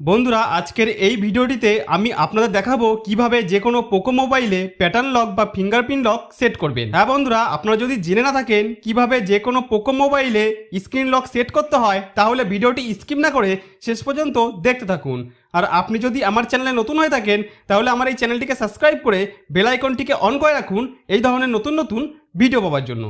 বন্ধুরা, আজকের এই ভিডিওটিতে আমি আপনাদের দেখাবো কীভাবে যে কোনো পোকো মোবাইলে প্যাটার্ন লক বা ফিঙ্গারপ্রিন্ট লক সেট করবেন। হ্যাঁ বন্ধুরা, আপনারা যদি জেনে না থাকেন কীভাবে যে কোনো পোকো মোবাইলে স্ক্রিন লক সেট করতে হয়, তাহলে ভিডিওটি স্কিপ না করে শেষ পর্যন্ত দেখতে থাকুন। আর আপনি যদি আমার চ্যানেলে নতুন হয়ে থাকেন, তাহলে আমার এই চ্যানেলটিকে সাবস্ক্রাইব করে বেল আইকনটিকে অন করে রাখুন, এই ধরনের নতুন নতুন ভিডিও পাওয়ার জন্য।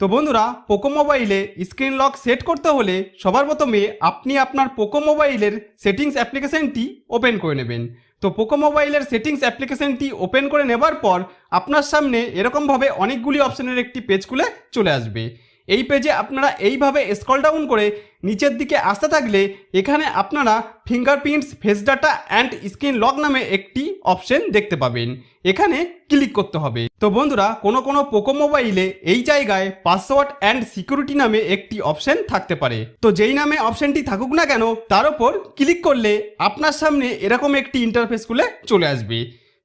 তো বন্ধুরা পোকো মোবাইলে স্ক্রিন লক সেট করতে হলে সবার প্রথমে আপনি আপনার পোকো মোবাইলের সেটিংস অ্যাপ্লিকেশনটি ওপেন করে নেবেন। তো পোকো মোবাইলের সেটিংস অ্যাপ্লিকেশনটি ওপেন করে নেবার পর আপনার সামনে এরকমভাবে অনেকগুলি অপশনের একটি পেজ খুলে চলে আসবে। এই পেজে আপনারা এইভাবে স্ক্রল ডাউন করে নিচের দিকে আসতে থাকলে এখানে আপনারা fingerprints face data and screen lock নামে একটি অপশন দেখতে পাবেন। এখানে ক্লিক করতে হবে। তো বন্ধুরা, কোনো কোনো পোকো মোবাইলে এই জায়গায় পাসওয়ার্ড অ্যান্ড সিকিউরিটি নামে একটি অপশন থাকতে পারে। তো যেই নামে অপশনটি থাকুক না কেন, তার উপর ক্লিক করলে আপনার সামনে এরকম একটি ইন্টারফেস খুলে চলে আসবে।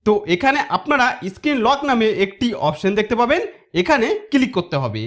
তো এখানে আপনারা স্ক্রিন লক নামে একটি অপশন দেখতে পাবেন। এখানে ক্লিক করতে হবে।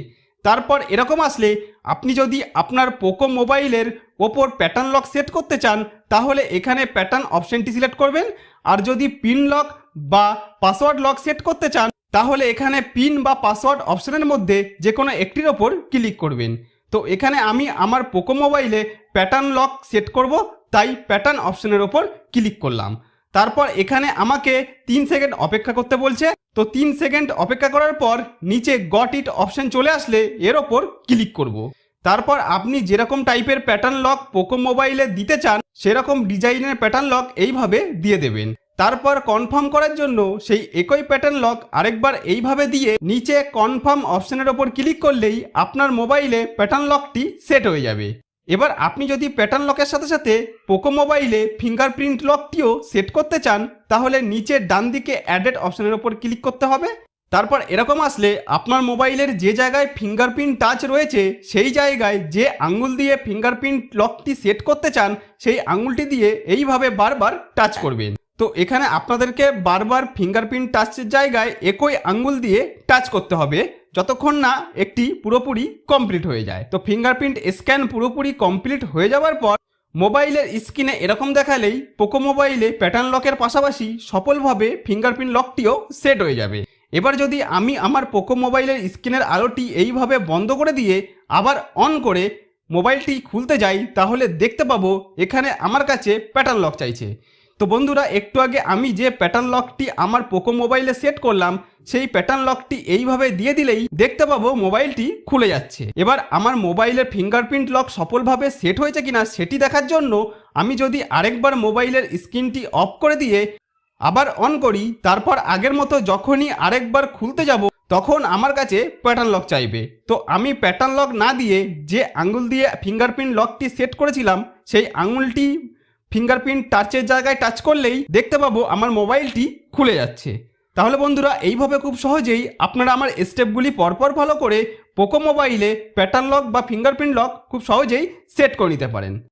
তারপর এরকম আসলে আপনি যদি আপনার পোকো মোবাইলের ওপর প্যাটার্ন লক সেট করতে চান, তাহলে এখানে প্যাটার্ন অপশনটি সিলেক্ট করবেন। আর যদি পিন লক বা পাসওয়ার্ড লক সেট করতে চান, তাহলে এখানে পিন বা পাসওয়ার্ড অপশানের মধ্যে যে কোনো একটির ওপর ক্লিক করবেন। তো এখানে আমি আমার পোকো মোবাইলে প্যাটার্ন লক সেট করব, তাই প্যাটার্ন অপশানের ওপর ক্লিক করলাম। তারপর এখানে আমাকে তিন সেকেন্ড অপেক্ষা করতে বলছে। তো তিন সেকেন্ড অপেক্ষা করার পর নিচে গট ইট অপশন চলে আসলে এর ওপর ক্লিক করব। তারপর আপনি যেরকম টাইপের প্যাটার্ন লক পোকো মোবাইলে দিতে চান, সেরকম ডিজাইনের প্যাটার্ন লক এইভাবে দিয়ে দেবেন। তারপর কনফার্ম করার জন্য সেই একই প্যাটার্ন লক আরেকবার এইভাবে দিয়ে নিচে কনফার্ম অপশনের ওপর ক্লিক করলেই আপনার মোবাইলে প্যাটার্ন লকটি সেট হয়ে যাবে। এবার আপনি যদি প্যাটার্ন লকের সাথে সাথে পোকো মোবাইলে ফিঙ্গারপ্রিন্ট লকটিও সেট করতে চান, তাহলে নিচের ডান দিকে অ্যাডেড অপশনের ওপর ক্লিক করতে হবে। তারপর এরকম আসলে আপনার মোবাইলের যে জায়গায় ফিঙ্গারপ্রিন্ট টাচ রয়েছে, সেই জায়গায় যে আঙুল দিয়ে ফিঙ্গারপ্রিন্ট লকটি সেট করতে চান, সেই আঙুলটি দিয়ে এইভাবে বারবার টাচ করবেন। তো এখানে আপনাদেরকে বারবার ফিঙ্গারপ্রিন্ট টাচের জায়গায় একই আঙ্গুল দিয়ে টাচ করতে হবে, যতক্ষণ না একটি পুরোপুরি কমপ্লিট হয়ে যায়। তো ফিঙ্গারপ্রিন্ট স্ক্যান পুরোপুরি কমপ্লিট হয়ে যাওয়ার পর মোবাইলের স্ক্রিনে এরকম দেখালেই পোকো মোবাইলে প্যাটার্ন লকের পাশাপাশি সফলভাবে ফিঙ্গারপ্রিন্ট লকটিও সেট হয়ে যাবে। এবার যদি আমি আমার পোকো মোবাইলের স্ক্রিনের আলোটি এইভাবে বন্ধ করে দিয়ে আবার অন করে মোবাইলটি খুলতে যাই, তাহলে দেখতে পাবো এখানে আমার কাছে প্যাটার্ন লক চাইছে। তো বন্ধুরা, একটু আগে আমি যে প্যাটার্ন লকটি আমার পোকো মোবাইলে সেট করলাম, সেই প্যাটার্ন লকটি এইভাবে দিয়ে দিলেই দেখতে পাবো মোবাইলটি খুলে যাচ্ছে। এবার আমার মোবাইলের ফিঙ্গারপ্রিন্ট লক সফলভাবে সেট হয়েছে কিনা সেটি দেখার জন্য আমি যদি আরেকবার মোবাইলের স্ক্রিনটি অফ করে দিয়ে আবার অন করি, তারপর আগের মতো যখনই আরেকবার খুলতে যাব, তখন আমার কাছে প্যাটার্ন লক চাইবে। তো আমি প্যাটার্ন লক না দিয়ে যে আঙুল দিয়ে ফিঙ্গারপ্রিন্ট লকটি সেট করেছিলাম, সেই আঙুলটি ফিঙ্গারপ্রিন্ট টাচের জায়গায় টাচ করলেই দেখতে পাবো আমার মোবাইলটি খুলে যাচ্ছে। তাহলে বন্ধুরা, এইভাবে খুব সহজেই আপনারা আমার স্টেপগুলি পরপর ফলো করে পোকো মোবাইলে প্যাটার্ন লক বা ফিঙ্গারপ্রিন্ট লক খুব সহজেই সেট করে নিতে পারেন।